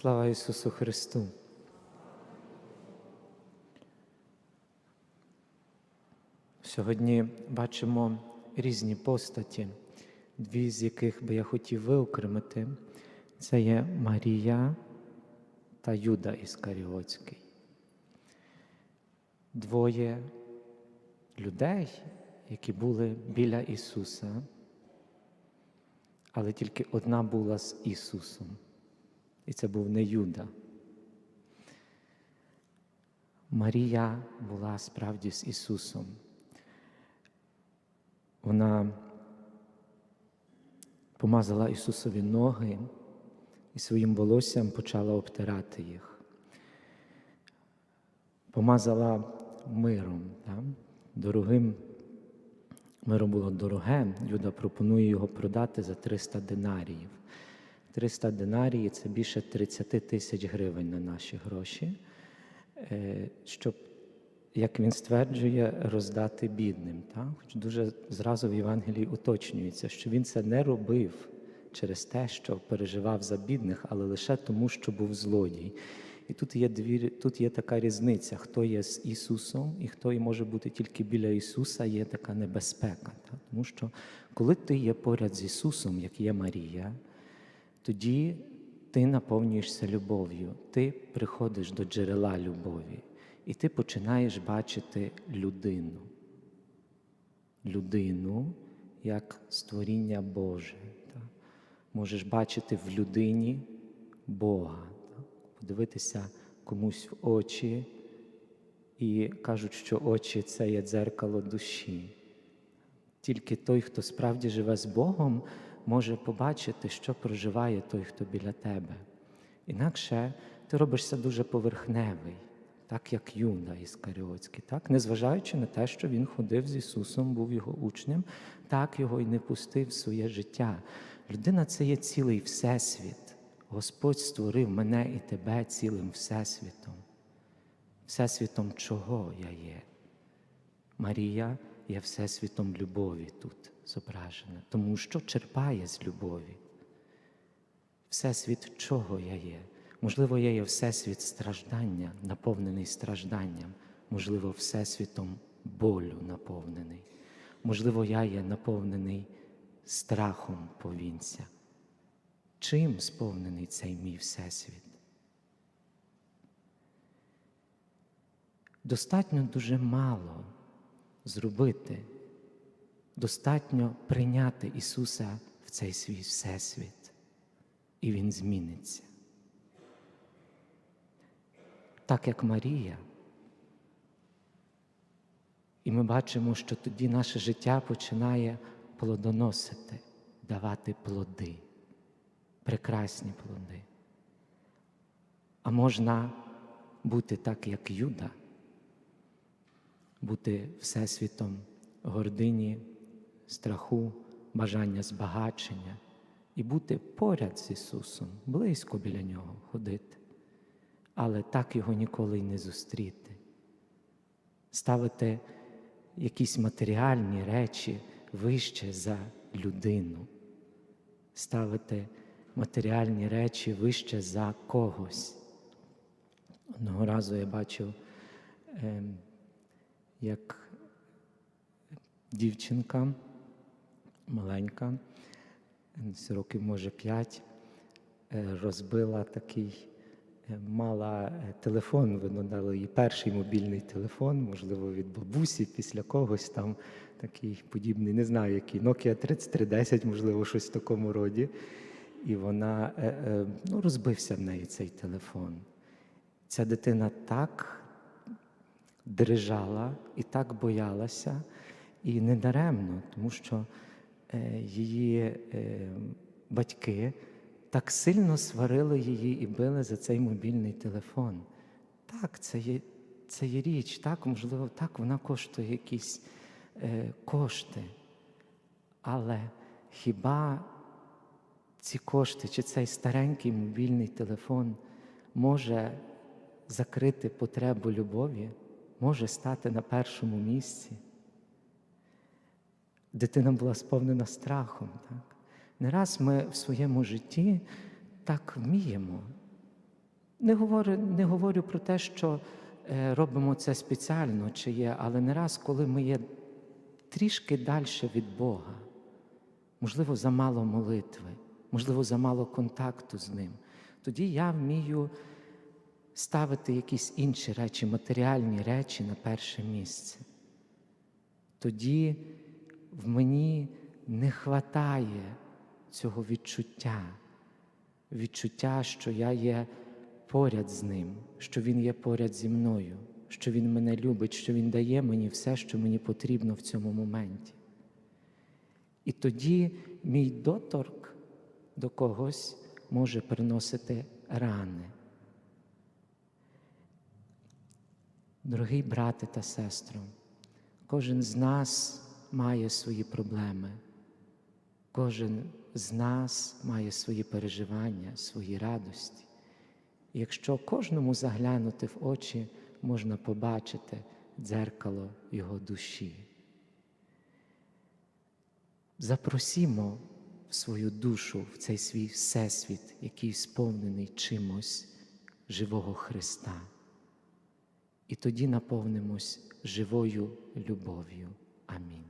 Слава Ісусу Христу! Сьогодні бачимо різні постаті, дві з яких би я хотів виокремити. Це є Марія та Юда Іскаріотський. Двоє людей, які були біля Ісуса, але тільки одна була з Ісусом. І це був не Юда. Марія була справді з Ісусом. Вона помазала Ісусові ноги і своїм волоссям почала обтирати їх. Помазала миром, так? дорогим. Миро було дороге, Юда пропонує його продати за 300 динаріїв. 300 динарії це більше 30 тисяч гривень на наші гроші, е, щоб, як він стверджує, роздати бідним. Так? Хоч дуже зразу в Євангелії уточнюється, що він це не робив через те, що переживав за бідних, але лише тому, що був злодій. І тут є дві, тут є така різниця, хто є з Ісусом і хто і може бути тільки біля Ісуса, є така небезпека. Так? Тому що коли ти є поряд з Ісусом, як є Марія, тоді ти наповнюєшся любов'ю, ти приходиш до джерела любові, і ти починаєш бачити людину. Людину як створіння Боже. Так? Можеш бачити в людині Бога, так? подивитися комусь в очі, і кажуть, що очі це є дзеркало душі. Тільки той, хто справді живе з Богом, може побачити, що проживає той, хто біля тебе. Інакше ти робишся дуже поверхневий, так як Юда Іскаріотський, так? незважаючи на те, що він ходив з Ісусом, був його учнем, так його й не пустив в своє життя. Людина це є цілий всесвіт. Господь створив мене і тебе цілим всесвітом. Всесвітом чого я є? Марія є всесвітом любові тут зображена, тому що черпає з любові. Всесвіт чого я є? Можливо, я є всесвіт страждання, наповнений стражданням, можливо, всесвітом болю наповнений. Можливо, я є наповнений страхом повінця. Чим сповнений цей мій всесвіт? Достатньо дуже мало зробити, достатньо прийняти Ісуса в цей свій всесвіт, і Він зміниться. Так як Марія. І ми бачимо, що тоді наше життя починає плодоносити, давати плоди, прекрасні плоди. А можна бути так, як Юда, бути всесвітом гордині, страху, бажання збагачення і бути поряд з Ісусом, близько біля Нього ходити, але так його ніколи й не зустріти, ставити якісь матеріальні речі вище за людину, ставити матеріальні речі вище за когось. Одного разу я бачив, ем, як дівчинка маленька, років, може, п'ять, е, розбила такий, е, мала е, телефон, видно, дали їй перший мобільний телефон, можливо, від бабусі, після когось там такий подібний, не знаю який, Nokia 3310, можливо, щось в такому роді. І вона ну, розбився в неї цей телефон. Ця дитина так дрижала і так боялася, і не даремно, тому що е, її е, батьки так сильно сварили її і били за цей мобільний телефон. Так, це є, це є річ, так, можливо, так, вона коштує якісь е, кошти. Але хіба ці кошти чи цей старенький мобільний телефон може закрити потребу любові, може стати на першому місці? Дитина була сповнена страхом. Так? Не раз ми в своєму житті так вміємо Не говорю, не говорю про те, що е, робимо це спеціально чи є, але не раз, коли ми є трішки далі від Бога, можливо, замало молитви, можливо, замало контакту з Ним, тоді я вмію ставити якісь інші речі, матеріальні речі на перше місце. Тоді в мені не хватає цього відчуття, відчуття, що я є поряд з ним, що Він є поряд зі мною, що Він мене любить, що Він дає мені все, що мені потрібно в цьому моменті. І тоді мій доторк до когось може приносити рани. Дорогий брате та сестро, кожен з нас має свої проблеми, кожен з нас має свої переживання, свої радості. І якщо кожному заглянути в очі, можна побачити дзеркало його душі. Запросімо в свою душу, в цей свій всесвіт, який сповнений чимось живого Христа. І тоді наповнимось живою любов'ю. Амінь.